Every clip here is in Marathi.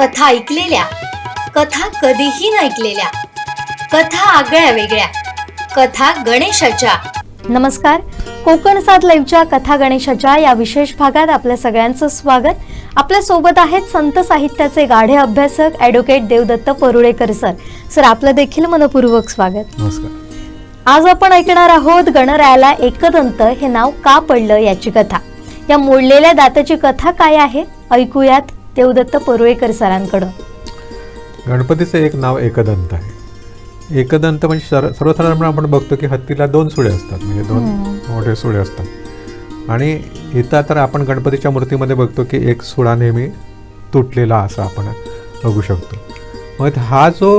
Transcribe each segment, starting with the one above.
कथा ऐकलेल्या कथा कधीही न ऐकलेल्या कथा आगळ्या वेगळ्या कथा गणेशाच्या. नमस्कार कोकण सात लाईव्हच्या कथा गणेशाच्या या विशेष भागात आपल्या सगळ्यांचं स्वागत. आपल्यासोबत आहेत संत साहित्याचे गाढे अभ्यासक advocate Devdatt Parulekar sir sir आपलं देखील मनपूर्वक स्वागत. नमस्कार. आज आपण ऐकणार आहोत गणरायाला एकदंत हे नाव का पडलं याची कथा. या मोडलेल्या दाताची कथा काय आहे? ऐकूयात. देवदत्त परुळेकर सरांकडून गणपतीचं एक नाव एकदंत आहे. एकदंत म्हणजे सर्व सर्वसाधारणपणे आपण बघतो की हत्तीला दोन सुळे असतात म्हणजे दोन मोठे सुळे असतात. आणि इथं तर आपण गणपतीच्या मूर्तीमध्ये बघतो की एक सुळा नेहमी तुटलेला असा आपण बघू शकतो. मग हा जो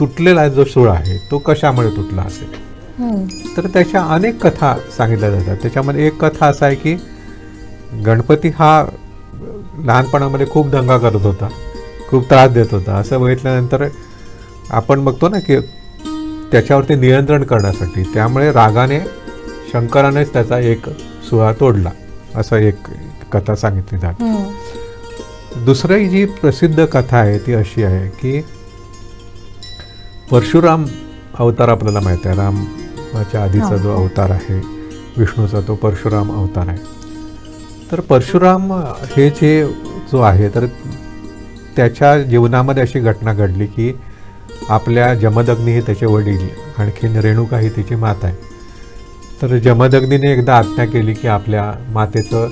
तुटलेला जो सुळा आहे तो कशामुळे तुटला असेल. तर त्याच्या अनेक कथा सांगितल्या जातात. त्याच्यामध्ये एक कथा असा आहे की गणपती हा लहानपणामध्ये खूप दंगा करत होता. खूप त्रास देत होता. असं बघितल्यानंतर आपण बघतो ना की त्याच्यावरती नियंत्रण करण्यासाठी त्यामुळे रागाने शंकरानेच त्याचा एक सुळा तोडला. असं एक कथा सांगितली जाते. दुसरी जी प्रसिद्ध कथा आहे ती अशी आहे की परशुराम अवतार आपल्याला माहिती आहे. रामाच्या आधीचा हो, जो. अवतार आहे विष्णूचा तो परशुराम अवतार आहे. तर परशुराम हे जे जो आहे तर त्याच्या जीवनामध्ये अशी घटना घडली की आपल्या जमदग्नी हे त्याचे वडील आणखीन रेणुका ही तिची माता आहे. तर जमदग्नीने एकदा आज्ञा केली की आपल्या मातेचं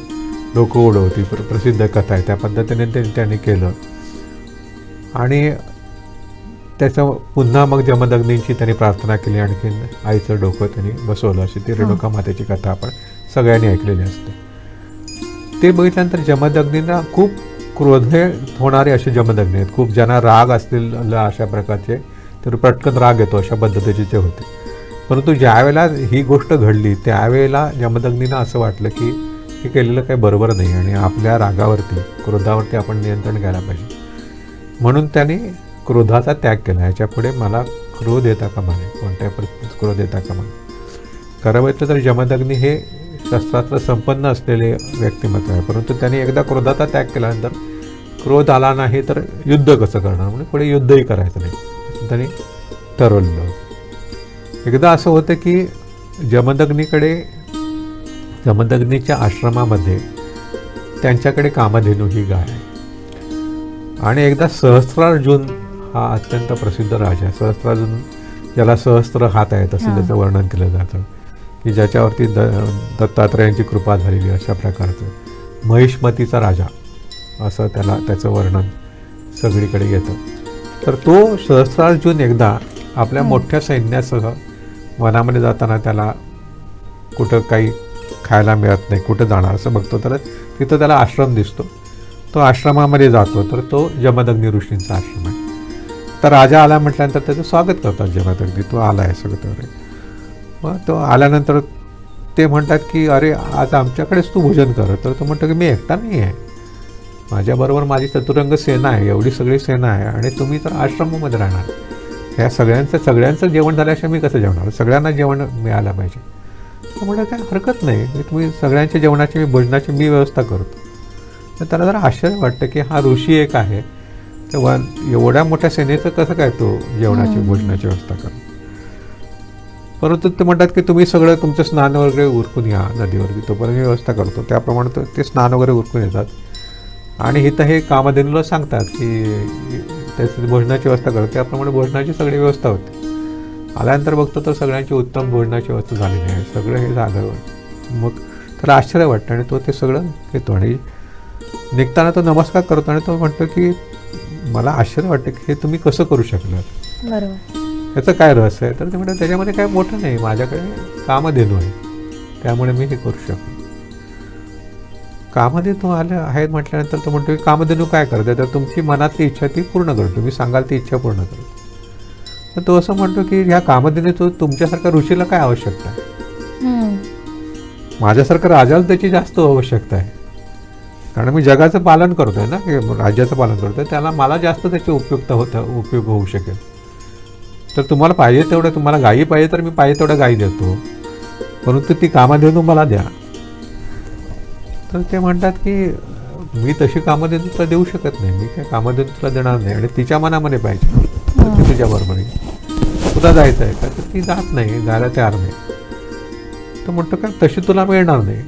डोकं उडवती प्र प्रसिद्ध कथा आहे. त्या पद्धतीने ते त्याने केलं. आणि त्याचं पुन्हा मग जमदग्नींची त्यांनी प्रार्थना केली आणखीन आईचं डोकं त्यांनी बसवलं. अशी ती रेणुका मातेची कथा आपण सगळ्यांनी ऐकलेली असते. ते बघितल्यानंतर जमदग्नींना खूप क्रोधे होणारे असे जमदग्नी आहेत. खूप ज्यांना राग असलेलं अशा प्रकारचे तर पटकन राग येतो अशा पद्धतीचे ते होते. परंतु ज्यावेळेला ही गोष्ट घडली त्यावेळेला जमदग्नींना असं वाटलं की हे केलेलं काही बरोबर नाही आणि आपल्या रागावरती क्रोधावरती आपण नियंत्रण घ्यायला पाहिजे. म्हणून त्याने क्रोधाचा त्याग केला. याच्यापुढे मला क्रोध येता कामा नये. कोणत्याही परिस्थितीत क्रोध येता कामा नये. खरं तर जमदग्नी हे शस्त्रास्त्र संपन्न असलेले व्यक्तिमत्व आहे. परंतु त्यांनी एकदा क्रोधाचा त्याग केल्यानंतर क्रोध आला नाही तर युद्ध कसं करणार? म्हणजे पुढे युद्धही करायचं नाही. त्यांनी ठरवलेलं एकदा असं होतं की जमदग्नीकडे जमदग्नीच्या आश्रमामध्ये त्यांच्याकडे कामधेनू ही गाय आहे. आणि एकदा सहस्त्रार्जुन हा अत्यंत प्रसिद्ध राजा आहे. सहस्त्रार्जुन ज्याला सहस्त्र हात आहेत असं. त्याचं वर्णन केलं जातं. की ज्याच्यावरती द दत्तात्रयांची कृपा झालेली अशा प्रकारचं. महिष्मतीचा राजा असं त्याला त्याचं वर्णन सगळीकडे येतं. तर तो सहस्त्रार्जुन एकदा आपल्या. मोठ्या सैन्यासह वनामध्ये जाताना त्याला कुठं काही खायला मिळत नाही कुठं जाणार असं बघतो. तर तिथं त्याला आश्रम दिसतो. तो आश्रमामध्ये जातो. तर तो जमदग्नी ऋषींचा आश्रम आहे. तर राजा आला म्हटल्यानंतर त्याचं स्वागत करतात जमदग्नी तो आला आहे सगळं मग तो आल्यानंतर ते म्हणतात की अरे आज आमच्याकडेच तू भोजन कर. तर तो म्हणतो की मी एकटा नाही आहे. माझ्याबरोबर माझी चतुरंग सेना आहे एवढी सगळी सेना आहे आणि तुम्ही तर आश्रमामध्ये राहणार. ह्या सगळ्यांचं सगळ्यांचं जेवण झाल्याशिवाय मी कसं जेवणार? सगळ्यांना जेवण मिळालं पाहिजे. तर म्हणलं काय हरकत नाही. मी तुम्ही सगळ्यांच्या जेवणाची मी भोजनाची मी व्यवस्था करतो. तर त्याला जरा आश्चर्य वाटतं की हा ऋषी एक आहे. तर वन एवढ्या मोठ्या सेनेचं कसं काय तो जेवणाची. भोजनाची व्यवस्था करतो? परंतु ते म्हणतात की तुम्ही सगळं तुमचं स्नान वगैरे उरकून या नदीवरती. तोपर्यंत व्यवस्था करतो. त्याप्रमाणे ते स्नान वगैरे उरकून येतात. आणि इथं हे कामधेनूला सांगतात की त्याची भोजनाची व्यवस्था करतो त्याप्रमाणे भोजनाची सगळी व्यवस्था होते. आल्यानंतर बघतो तर सगळ्यांची उत्तम भोजनाची व्यवस्था झालेली आहे. सगळं हे झालं. मग त्याला आश्चर्य वाटतं आणि तो ते सगळं घेतो आणि निघताना तो नमस्कार करतो आणि तो म्हणतो की मला आश्चर्य वाटतं की हे तुम्ही कसं करू शकलात? बरोबर. याचं काय रहस्य आहे? तर ते म्हणतात त्याच्यामध्ये काय मोठं नाही माझ्याकडे कामधेनू आहे. त्यामुळे मी हे करू शकतो कामधेनू आले आहेत म्हटल्यानंतर तो म्हणतो की कामधेनू काय करते तर तुमची मनातली इच्छा ती पूर्ण करतो. तुम्ही सांगाल ती इच्छा पूर्ण करतो. तर तो असं म्हणतो की ह्या कामधेनूचं तुमच्यासारख्या ऋषीला काय आवश्यकता आहे. माझ्यासारखं राजाला त्याची जास्त आवश्यकता आहे. कारण मी जगाचं पालन करतोय ना की राज्याचं पालन करतोय त्याला मला जास्त त्याची उपयुक्त होतं उपयोग होऊ शकेल. तर तुम्हाला पाहिजे तेवढं तुम्हाला गायी पाहिजे तर मी पाहिजे तेवढं गायी देतो. परंतु ती कामाधेनू मला द्या. तर ते म्हणतात की मी तशी कामधेनू तुला देऊ शकत नाही. मी काय कामधेनू तुला देणार नाही. आणि तिच्या मनामध्ये पाहिजे. तर ती तुझ्या बरोबर येईल तुला जायचं आहे का? तर ती जात नाही जायला तयार नाही. तो म्हणतो का तशी तुला मिळणार नाही.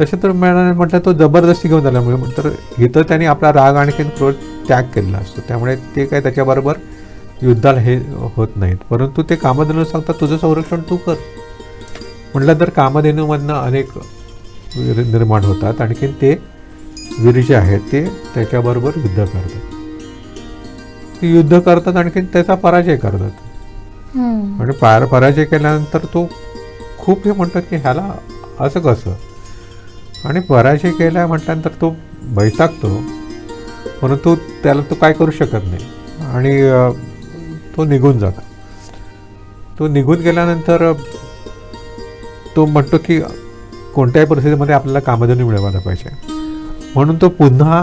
तसे तर मिळणार नाही म्हटलं तो जबरदस्ती घेऊन आल्यामुळे म्हणतं इथं त्याने आपला राग आणखीन क्रोध त्याग केलेला असतो. त्यामुळे ते काय त्याच्याबरोबर युद्धाला हे होत नाहीत. परंतु ते कामधेनू सांगतात तुझं संरक्षण तू कर. म्हटलं तर कामधेनूमधनं अनेक वीर निर्माण होतात. आणखीन ते वीर जे आहेत ते त्याच्याबरोबर युद्ध करतात. ते युद्ध करतात आणखीन त्याचा पराजय करतात. आणि पार पराजय केल्यानंतर तो खूप हे म्हणतात की ह्याला असं कसं? आणि पराजय केला म्हटल्यानंतर तो बैतागतो. परंतु त्याला तो काय करू शकत नाही. आणि तो निघून जातो. तो निघून गेल्यानंतर तो म्हणतो की कोणत्याही परिस्थितीमध्ये आपल्याला कामधनी मिळवायला पाहिजे. म्हणून तो पुन्हा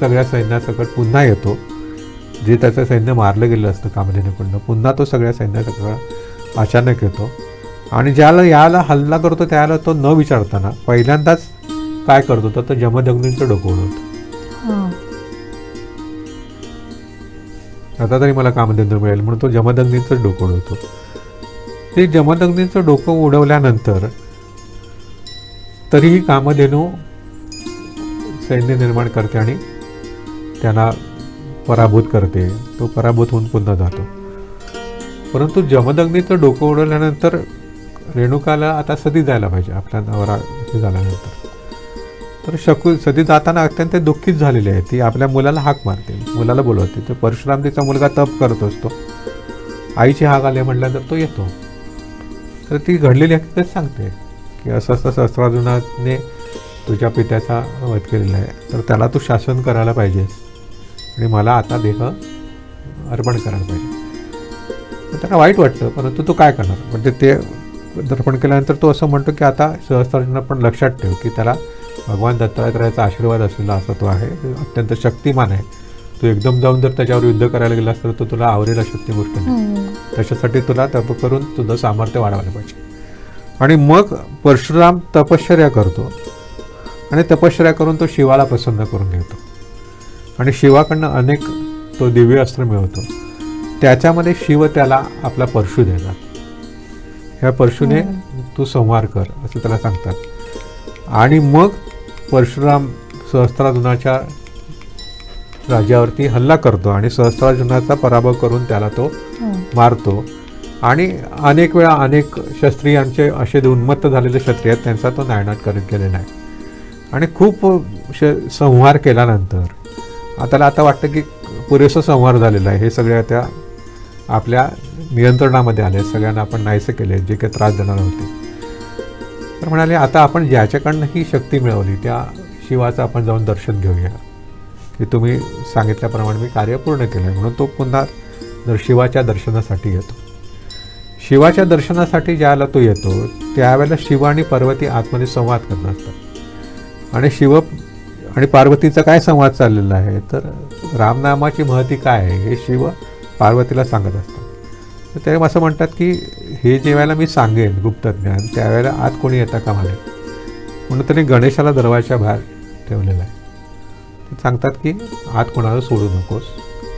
सगळ्या सैन्यासकट पुन्हा येतो. जे त्याचं सैन्य मारलं गेलं असतं कामधेनीकडनं पुन्हा तो सगळ्या सैन्यासकट अचानक येतो. आणि ज्याला याला हल्ला करतो त्याला तो न विचारताना पहिल्यांदाच काय करतो तर तो जमदग्नींचं डोकं उडवतो आता तरी मला कामधेनू मिळेल म्हणून तो जमदग्नींचं डोकं उडवतो ते जमदग्नींचं डोकं उडवल्यानंतर तरीही कामधेनू सैन्य निर्माण करते आणि त्याला पराभूत करते. तो पराभूत होऊन पुन्हा जातो. परंतु जमदग्नीचं डोकं उडवल्यानंतर रेणुकाला आता सती जायला पाहिजे. आपल्या नवरा झाल्यानंतर. तर शकू सती जाताना अत्यंत दुःखीत झालेली आहे. ती आपल्या मुलाला हाक मारते. मुलाला बोलवते. तर परशुराम तिचा मुलगा तप करत असतो. आईची हाक आले म्हटल्यानंतर तो येतो. तर ती घडलेली हकीकत सांगते की असं असं सहस्रार्जुनाने तुझ्या पित्याचा वध केलेला आहे. तर त्याला तू शासन करायला पाहिजेस आणि मला आता देह अर्पण करायला पाहिजे. त्यांना त्याला वाईट वाटतं परंतु तो काय करणार? म्हणजे ते दर्पण केल्यानंतर तो असं म्हणतो की आता सहस्त्रार्जुना पण लक्षात ठेव की त्याला भगवान दत्तात्रयाचा आशीर्वाद असलेला असा तो आहे. अत्यंत शक्तिमान आहे. तू एकदम जाऊन जर त्याच्यावर युद्ध करायला गेलास तर तो तुला आवरेल अशी ती गोष्ट नाही. त्याच्यासाठी तुला तप करून तुझं सामर्थ्य वाढवायला पाहिजे. आणि मग परशुराम तपश्चर्या करतो. आणि तपश्चर्या करून तो शिवाला प्रसन्न करून घेतो. आणि शिवाकडनं अनेक तो दिव्य अस्त्र मिळवतो. त्याच्यामध्ये शिव त्याला आपला परशु देतात. ह्या परशुने तू संहार कर असं त्याला सांगतात. आणि मग परशुराम सहस्त्रार्जुनाच्या राज्यावरती हल्ला करतो आणि सहस्त्रार्जुनाचा पराभव करून त्याला तो. मारतो. आणि अनेक वेळा अनेक क्षत्रियांचे असे उन्मत्त झालेले क्षत्रिय आहेत त्यांचा तो नायनाट करत गेलेला आहे. आणि खूप श संहार केल्यानंतर त्याला आता वाटतं की पुरेसा संहार झालेला आहे. हे सगळ्या त्या आपल्या नियंत्रणामध्ये आले सगळ्यांना आपण नाहीसे केले जे काही त्रास देणार होते तर म्हणाले आता आपण ज्याच्याकडनं ही शक्ती मिळवली त्या शिवाचं आपण जाऊन दर्शन घेऊया. की तुम्ही सांगितल्याप्रमाणे मी कार्य पूर्ण केलं आहे म्हणून तो पुन्हा दर शिवाच्या दर्शनासाठी येतो. शिवाच्या दर्शनासाठी ज्यावेळेला तो येतो त्यावेळेला शिव आणि पार्वती आतमध्ये संवाद करत असतात आणि शिव आणि पार्वतीचा काय संवाद चाललेला आहे? तर रामनामाची महती काय आहे हे शिव पार्वतीला सांगत असतात. तर ते असं म्हणतात की हे जेव्हा मी सांगेन गुप्तज्ञान त्यावेळेला आत कोणी येता कामा नये म्हणून त्याने गणेशाला दरवाजाच्या बाहेर ठेवलेला आहे. ते सांगतात की आत कोणाला सोडू नकोस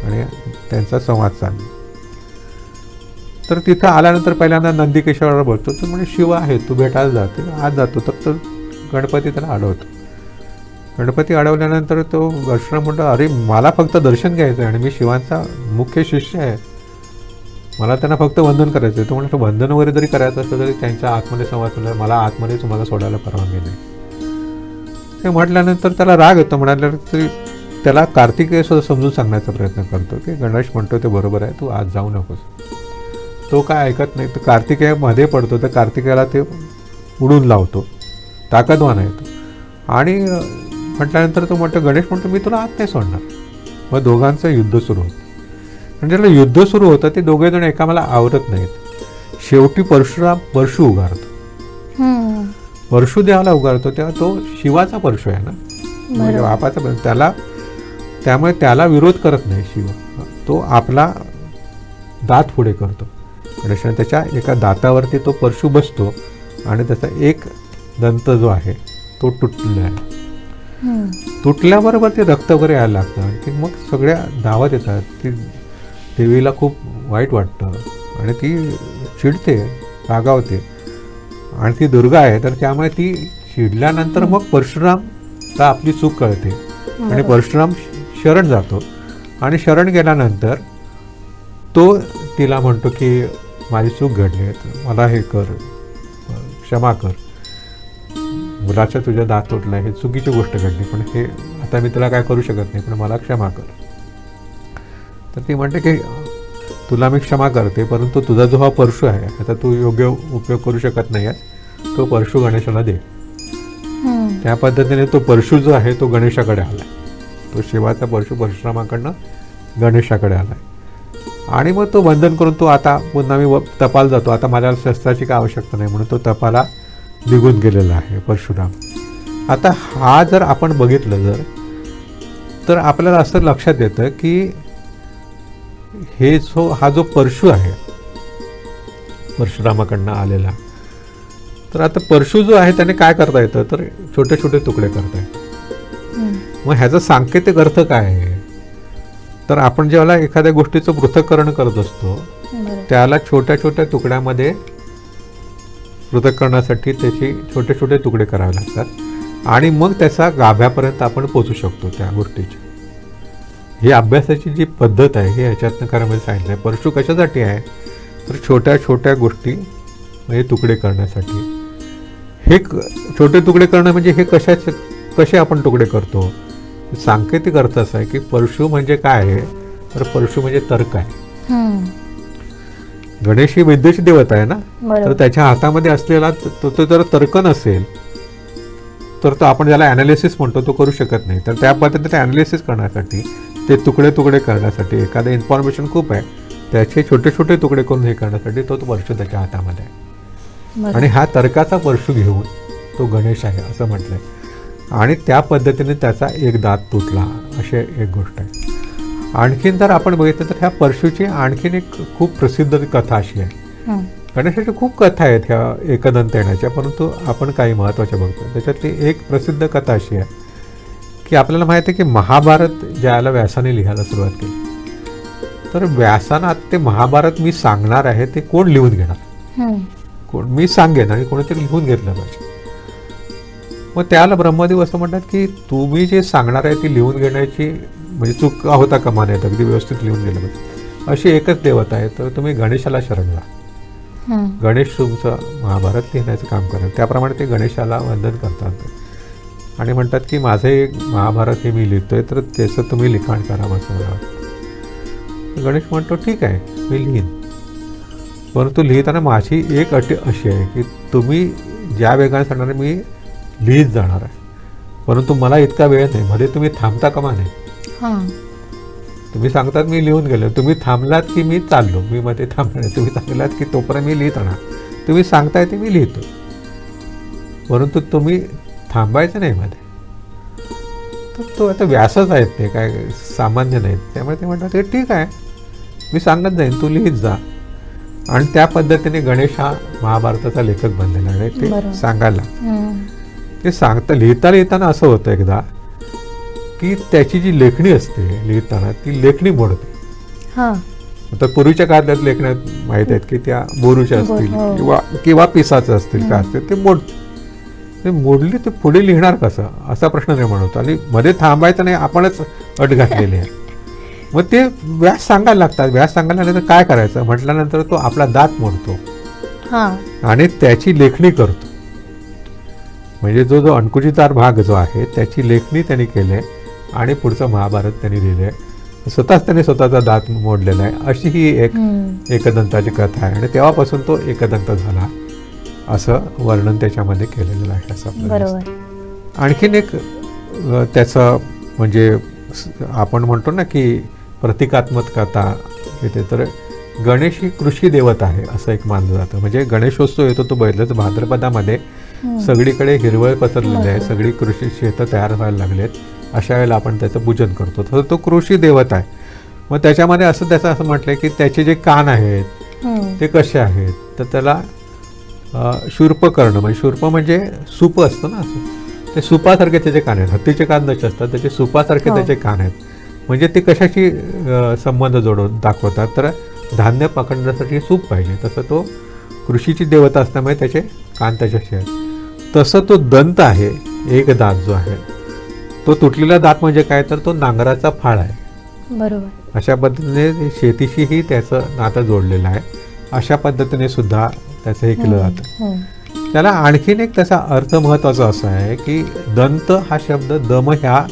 आणि त्यांचा संवाद चालू तर तिथं आल्यानंतर पहिल्यांदा नंदिकेश्वरावर बोलतो तर म्हणजे शिव आहे तू भेटायला जाते आत जातो. तर गणपती त्याला अडवतो. गणपती अडवल्यानंतर तो दर्शन म्हणतो अरे मला फक्त दर्शन घ्यायचं आहे आणि मी शिवांचा मुख्य शिष्य आहे. मला त्यांना फक्त वंदन करायचं आहे. तो म्हणतो वंदन वगैरे जरी करायचं असलं तरी त्यांच्या आतमध्ये संवाद चालला मला आतमध्ये तुम्हाला सोडायला परवानगी नाही. ते म्हटल्यानंतर त्याला राग येतो. म्हणाल्यावर तरी त्याला कार्तिकेय सुद्धा समजून सांगण्याचा प्रयत्न करतो की गणेश म्हणतो ते बरोबर आहे तू आज जाऊ नकोस. तो काय ऐकत नाही. तर कार्तिकेयमध्ये पडतो. तर कार्तिकेयाला ते उडून लावतो. ताकदवान आहे तो. आणि म्हटल्यानंतर तो म्हणतो गणेश म्हणतो मी तुला आत नाही सोडणार. मग दोघांचं युद्ध सुरू होतं. म्हणजे जेव्हा युद्ध सुरू होतं ते दोघे जण एकामेला आवरत नाहीत शेवटी परशुराम परशु उगारतो. परशु देवाला उगारतो तेव्हा तो शिवाचा परशु आहे ना म्हणजे. बापाचा. त्याला त्यामुळे त्याला विरोध करत नाही शिव तो आपला दात पुढे करतो गणेशाने त्याच्या एका दातावरती तो परशु बसतो आणि त्याचा एक दंत जो आहे तो तुटलेला आहे. तुटल्याबरोबर ते रक्त वगैरे यायला लागतं आणि ते मग सगळ्या धावत येतात ती देवीला खूप वाईट वाटतं. आणि ती चिडते रागावते. आणि ती दुर्गा आहे तर त्यामुळे ती चिडल्यानंतर मग परशुरामला आपली चूक कळते. आणि. परशुराम शरण जातो. आणि शरण गेल्यानंतर तो तिला म्हणतो की माझी चूक घडली आहे तर मला हे कर क्षमा कर. मुलाचा तुझ्या दात तुटला हे चुकीची गोष्ट घडली पण हे आता मी तुला काय करू शकत नाही पण मला क्षमा कर. तर ती म्हणते की तुला मी क्षमा करते परंतु तुझा जो हा परशु आहे आता तू योग्य उपयोग करू शकत नाही आहेस तो परशु गणेशाला दे. त्या पद्धतीने तो परशु जो आहे तो गणेशाकडे आलाय. तो शिवाचा परशु परशुरामाकडनं गणेशाकडे आलाय. आणि मग तो वंदन करून तो आता पुन्हा मी तपाल जातो. आता माझ्या शस्त्राची काय आवश्यकता नाही म्हणून तो तपाला निघून गेलेला आहे परशुराम. आता हा जर आपण बघितलं जर तर आपल्याला असं लक्षात येतं की हे जो हा जो परशु आहे परशुरामाकडनं आलेला तर आता परशु जो आहे त्याने काय करता येतं? तर छोटे छोटे तुकडे करता येतात. हम्म. मग ह्याचा सांकेतिक अर्थ काय आहे? तर आपण जेव्हा एखाद्या गोष्टीचं पृथक्करण करत असतो. त्याला छोट्या छोट्या तुकड्यामध्ये पृथक्करणासाठी त्याचे छोटे छोटे तुकडे करावे लागतात. आणि मग त्याचा गाभ्यापर्यंत आपण पोचू शकतो त्या गोष्टीची. ही अभ्यासाची जी पद्धत आहे हे ह्याच्यातनं खऱ्यामध्ये सांगितलं आहे परशु कशासाठी आहे? तर छोट्या छोट्या गोष्टी म्हणजे तुकडे करण्यासाठी. हे क- छोटे तुकडे करणं म्हणजे हे कशाच कसे आपण तुकडे करतो? सांकेतिक अर्थ असा आहे की परशु म्हणजे काय आहे? तर परशु म्हणजे तर्क आहे. हम्म. गणेश ही विद्येची देवता आहे ना? तर त्याच्या हातामध्ये असलेला त- तो तो जर तर्क नसेल तर तो आपण ज्याला ॲनालिसिस म्हणतो तो करू शकत नाही. तर त्या पद्धतीने ॲनालिसिस करण्यासाठी ते तुकडे तुकडे करण्यासाठी एखादं इन्फॉर्मेशन खूप आहे. त्याचे छोटे छोटे तुकडे करून हे करण्यासाठी तो तो परशु त्याच्या हातामध्ये आहे. आणि हा तर्काचा परशु घेऊन तो गणेश आहे असं म्हटलंय. आणि त्या पद्धतीने त्याचा एक दात तुटला अशी एक गोष्ट आहे. आणखीन जर आपण बघितलं तर ह्या परशुची आणखीन एक खूप प्रसिद्ध कथा अशी आहे. गणेशाच्या खूप कथा आहेत ह्या एकदंत येण्याच्या परंतु आपण काही महत्त्वाच्या बघतो त्याच्यातली एक प्रसिद्ध कथा अशी आहे. की आपल्याला माहिती आहे की महाभारत ज्याला व्यासाने लिहायला सुरुवात केली. तर व्यासानं ते महाभारत मी सांगणार आहे ते कोण लिहून घेणार. कोण? मी सांगेन आणि कोणीतरी लिहून घेतलं पाहिजे. मग त्याला ब्रह्मदेव असं म्हणतात की तुम्ही जे सांगणार आहे ती लिहून घेण्याची म्हणजे चूक होता कामा नयेत अगदी व्यवस्थित लिहून गेलं पाहिजे. अशी एकच देवता आहे तर तुम्ही गणेशाला शरण जा. गणेश तुमचं महाभारत लिहिण्याचं काम करेल. त्याप्रमाणे ते गणेशाला वंदन करतात. आणि म्हणतात की माझं एक महाभारत हे मी लिहितोय तर त्याचं तुम्ही लिखाण करा असं मला गणेश म्हणतो ठीक आहे मी लिहीन. परंतु लिहिताना माझी एक अट अशी आहे की तुम्ही ज्या वेगाने सांगणार मी लिहित जाणार आहे. परंतु मला इतका वेळ नाही. मध्ये तुम्ही थांबता कामा नाही हा. तुम्ही सांगतात मी लिहून गेलो. तुम्ही थांबलात की मी चाललो. मी मध्ये थांबणार तुम्ही सांगलात की तोपर्यंत मी लिहित राहणार. तुम्ही सांगताय ते मी लिहितो परंतु तुम्ही थांबायचं नाही मध्ये. तर तो आता व्यासच आहेत ते काय सामान्य नाहीत. त्यामुळे ते म्हणतात की ठीक आहे मी सांगत जाईन तू लिहित जा. आणि त्या पद्धतीने गणेश हा महाभारताचा लेखक बनलेला आहे. ते सांगायला. ते सांगता लिहिता लिहिताना असं होतं एकदा की त्याची जी लेखणी असते लिहिताना ती लेखणी मोडते. हा. आता पूर्वीच्या काळात लेखण्यात माहीत आहेत की त्या बोरूच्या बोर, असतील हो. किंवा किंवा पिसाचं असतील काय असतील ते मोड ते मोडली ते पुढे लिहिणार कसं? असा प्रश्न निर्माण होतो. आणि मध्ये थांबायचं नाही आपणच अट घातलेली आहे. मग ते व्यास सांगायला लागतात. व्यास सांगायला लागलं तर काय करायचं? म्हटल्यानंतर तो आपला दात मोडतो. हा. आणि त्याची लेखणी करतो. म्हणजे जो जो अणकुचीदार भाग जो आहे त्याची लेखणी त्यांनी केली आहे आणि पुढचं महाभारत त्यांनी लिहिलं आहे. स्वतःच त्यांनी स्वतःचा दात मोडलेला आहे. अशी ही एक. एकदंताची कथा आहे. आणि तेव्हापासून तो एकदंत झाला. असं वर्णन त्याच्यामध्ये केलेलं आहे असं. बरोबर आणखीन एक त्याचं म्हणजे आपण म्हणतो ना की प्रतिकात्मक कथा येते तर गणेश ही कृषी देवता आहे असं एक मानलं जातं म्हणजे गणेशोत्सव येतो तो तर भाद्रपदामध्ये. सगळीकडे हिरवळ पसरलेली आहे. सगळी कृषी शेतं तयार व्हायला लागलेत अशा वेळेला आपण त्याचं पूजन करतो तर तो कृषी देवता आहे मग त्याच्यामध्ये असं त्याचं असं म्हटलं की त्याचे जे कान आहेत. ते कसे आहेत तर त्याला शूर्प करणं. म्हणजे शूर्प म्हणजे सूप असतं ना असं. ते सुपासारखे त्याचे कान आहेत. हत्तीचे कान जसे असतात त्याचे सुपासारखे हो. त्याचे कान आहेत. म्हणजे ते कशाशी संबंध जोडून दाखवतात? तर धान्य पकडण्यासाठी सूप पाहिजे. तसं तो कृषीची देवता असल्यामुळे त्याचे कान त्याच्याशी आहेत. तसं तो दंत आहे एक दात जो आहे तो तुटलेला दात म्हणजे काय? तर तो नांगराचा फाळ आहे. बरोबर. अशा पद्धतीने शेतीशीही त्याचं नातं जोडलेलं आहे. अशा पद्धतीने सुद्धा त्याचं हे केलं जातं. त्याला आणखीन एक त्याचा अर्थ महत्त्वाचा असा आहे की दंत हा शब्द दम ह्या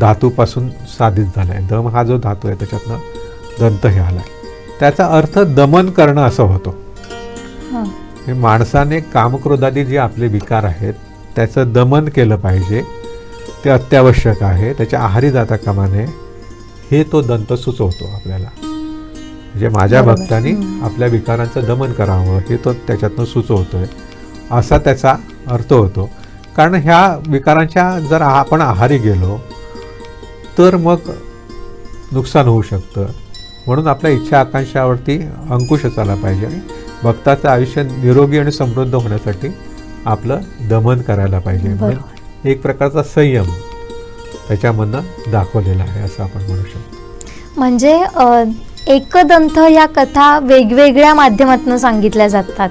धातूपासून साधित झाला आहे दम हा जो धातू आहे त्याच्यातनं दंत हे आला त्याचा अर्थ दमन करणं असं होतो. माणसाने कामक्रोधादी जे आपले विकार आहेत त्याचं दमन केलं पाहिजे. ते अत्यावश्यक आहे. त्याच्या आहारी जाता कामा नये हे तो दंत सुचवतो आपल्याला. म्हणजे माझ्या. भक्तांनी. आपल्या विकारांचं दमन करावं हे तो त्याच्यातनं सुचवतोय. असा त्याचा अर्थ होतो. कारण ह्या विकारांच्या जर आपण आहारी गेलो तर मग नुकसान होऊ शकतं. म्हणून आपल्या इच्छा आकांक्षावरती अंकुश असायला पाहिजे. आणि भक्ताचं आयुष्य निरोगी आणि समृद्ध होण्यासाठी आपलं दमन करायला पाहिजे. म्हणून एक प्रकारचा संयम त्याच्यामधनं दाखवलेला आहे असं आपण म्हणू शकतो. म्हणजे अ, एकदंत या कथा वेगवेगळ्या माध्यमातून सांगितल्या जातात.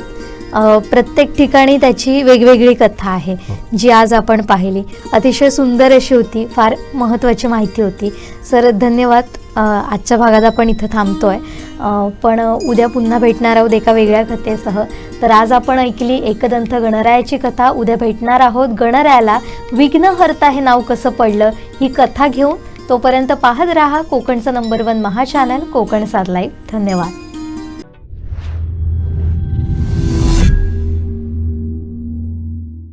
प्रत्येक ठिकाणी त्याची वेगवेगळी कथा आहे जी आज आपण पाहिली. अतिशय सुंदर अशी होती फार महत्त्वाची माहिती होती. सर धन्यवाद. आजच्या भागात आपण इथं थांबतोय. पण उद्या पुन्हा भेटणार आहोत एका वेगळ्या कथेसह. तर आज आपण ऐकली एकदंत गणरायाची कथा. उद्या भेटणार आहोत गणरायाला विघ्नहर्ता हे नाव कसं पडलं ही कथा घेऊन तोपर्यंत पाहत राहा कोकणचं नंबर वन महा चॅनल कोकण सात लाईव्ह धन्यवाद.